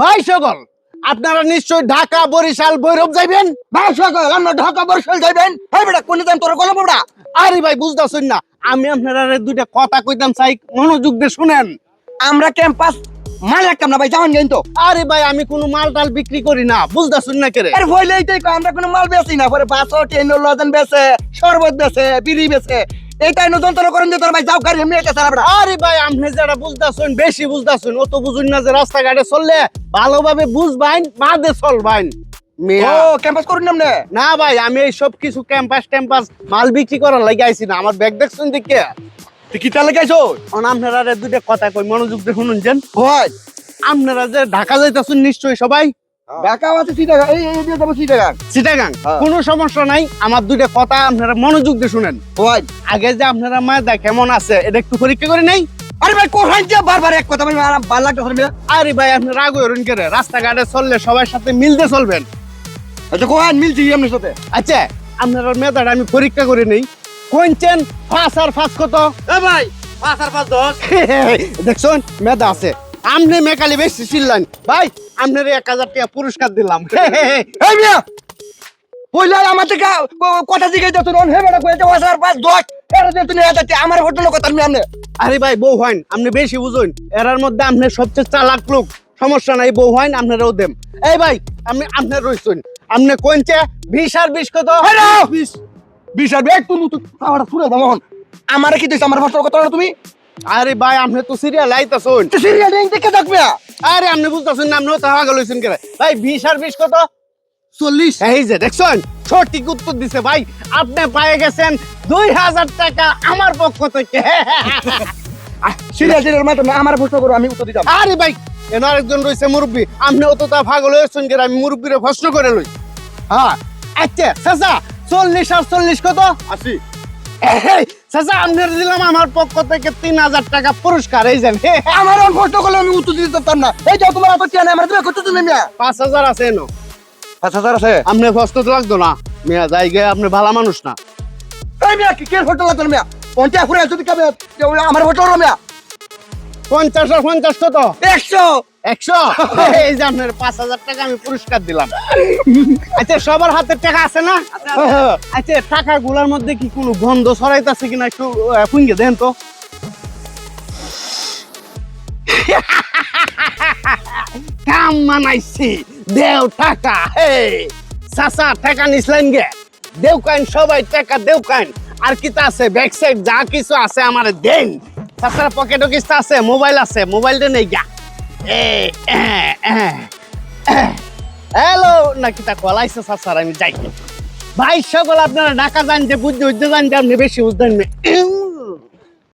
ভাই সকল আপনারা নিশ্চয় ঢাকা বরিশাল বৈরব যাইবেন? ভাই সকল আমরা ঢাকা বরিশাল যাইবেন? হ্যাঁ বেটা কোন দিন তোর গল্প বেটা আরে ভাই বুঝতেছেন না। আমি আপনারা দুইটা কথা কইতাম চাই মনোযোগ দিয়ে শুনেন। আমরা ক্যাম্পাস মাল রাখতাম না ভাই যাওয়ান তো। আরে ভাই আমি কোনো মাল টাল বিক্রি করি না বুঝতেছেন না কেরে? আরে ভইলেই তো আমরা কোনো মাল বেচি না পরে বাস ট্রেন লজেন বেচে শরবত বেচে বিড়ি বেচে এইটাই তোর করেন যে তোর ভাই যাও গাড়ি এমনি এটা সারা আরে ভাই আপনি যারা বুঝতেছেন বেশি বুঝতেছেন অত বুঝুন না যে রাস্তাঘাটে চললে ভালোভাবে বুঝবাইন বাদে চলবাইন। ও ক্যাম্পাস করুন না না ভাই আমি এই সব কিছু ক্যাম্পাস ট্যাম্পাস মাল বিক্রি করার লাগে আইছি না। আমার ব্যাগ দেখছেন দিকে তুই কি তাহলে আপনারা দুইটা কথা কই মনোযোগ দিয়ে শুনুন যেন হয় আপনারা যে ঢাকা যাইতেছেন নিশ্চয়ই সবাই। ঢাকা আছে চিটাগা এই এই দিয়ে যাব চিটাগা চিটাগাং হ্যাঁ। কোনো সমস্যা নাই। আমার দুইটা কথা আপনারা মনোযোগ দিয়ে শুনেন। হয় আগে যে আপনারা মায়ের কেমন আছে এটা একটু পরীক্ষা করে নেই? আরে ভাই কোথায় যে বারবার এক কথা ভাই ভালো লাগতেছে আরে ভাই আপনি রাগ করে রাস্তাঘাটে চললে সবার সাথে মিলতে চলবেন। আচ্ছা মিলছি এমনি সাথে? আচ্ছা আপনার মেধাটা আমি পরীক্ষা করে নেই। কোনছেন ফাঁস আর ফাঁস কত? এ ভাই পাঁচ আর পাঁচ দশ। দেখছেন মেধা আছে। আপনি মেকালি বেশি চিল্লান। ভাই আপনার এক হাজার টাকা পুরস্কার দিলাম। আমার থেকে কথা জিজ্ঞেস করছ নন হে বেটা কইতে পাঁচ পাঁচ দশ এর যে তুমি হাতে আমার হোটেল কথা আমি আমনে আরে ভাই বউ হইন আপনি বেশি বুঝুন। এরার মধ্যে আপনি সবচেয়ে চালাক লোক। সমস্যা নাই বউ হইন আপনারাও দেম এই ভাই আপনি আপনার রইছেন। আপনি কোনছে বিশ আর বিশ কত! বিশ আর আমার কি আমার কথা তুমি? আরে ভাই আপনি তো সিরিয়াল আইতাছুন সিরিয়াল এই দেখে দেখবে আরে আপনি বুঝতেছেন না আপনি তো হাগা লইছেন ভাই বিশ আর বিশ কত? চল্লিশ। এই যে দেখছেন? সঠিক উত্তর দিছে ভাই। আপনি পায়ে গেছেন দুই হাজার টাকা আমার পক্ষ থেকে। সিরিয়াল সিরিয়াল মাত্র আমার প্রশ্ন করো আমি উত্তর দিতাম। আরে ভাই এন আরেকজন রয়েছে মুরব্বী? আপনি অত তা পাগল হয়েছেন কে আমি মুরব্বীরে প্রশ্ন করে লই। হ্যাঁ। আচ্ছা চাচা চল্লিশ আর চল্লিশ কত? এই, চাচা আপনার দিলাম আমার পক্ষ থেকে তিন হাজার টাকা পুরস্কার এই আমার অন প্রশ্ন করলে আমি উত্তর দিতে পারতাম না। এই যাও তোমার এত চেয়ে আমার তুমি কত দিলে মিয়া? পাঁচ হাজার আছে এনো। পাঁচ হাজার আছে? আপনি কষ্ট তো লাগতো না। মেয়া যাই গে আপনি ভালো মানুষ না। এই মিয়া কি কে হোটেল লাগতো না মিয়া? পঞ্চাশ ফুরে যদি কাবে আমার মিয়া। পঞ্চাশ আর পঞ্চাশ কত? একশো। একশো? এই যে আপনার পাঁচ হাজার টাকা আমি পুরস্কার দিলাম। আচ্ছা সবার হাতে টাকা আছে না? আচ্ছা টাকা গুলার মধ্যে কি কোনো গন্ধ ছড়াইতেছে কিনা একটু ফুঙ্গে দেন তো। কাম মানাইছি দেও টাকা হে চাচা টাকা নিছিলেন গে। দেও কাইন সবাই টাকা দেও কাইন। আর কি তা আছে? ব্যাক সাইড যা কিছু আছে আমার দেন। চাচার পকেটও কিস্তা আছে মোবাইল আছে মোবাইলটা নেই গা। হ্যালো নাকি তা কলাইছে স্যার, আমি যাই। ভাই, সকল আপনারা ঢাকা যান যে, বুঝতে বুঝতে যান যে, আপনি বেশি বুঝতেন না।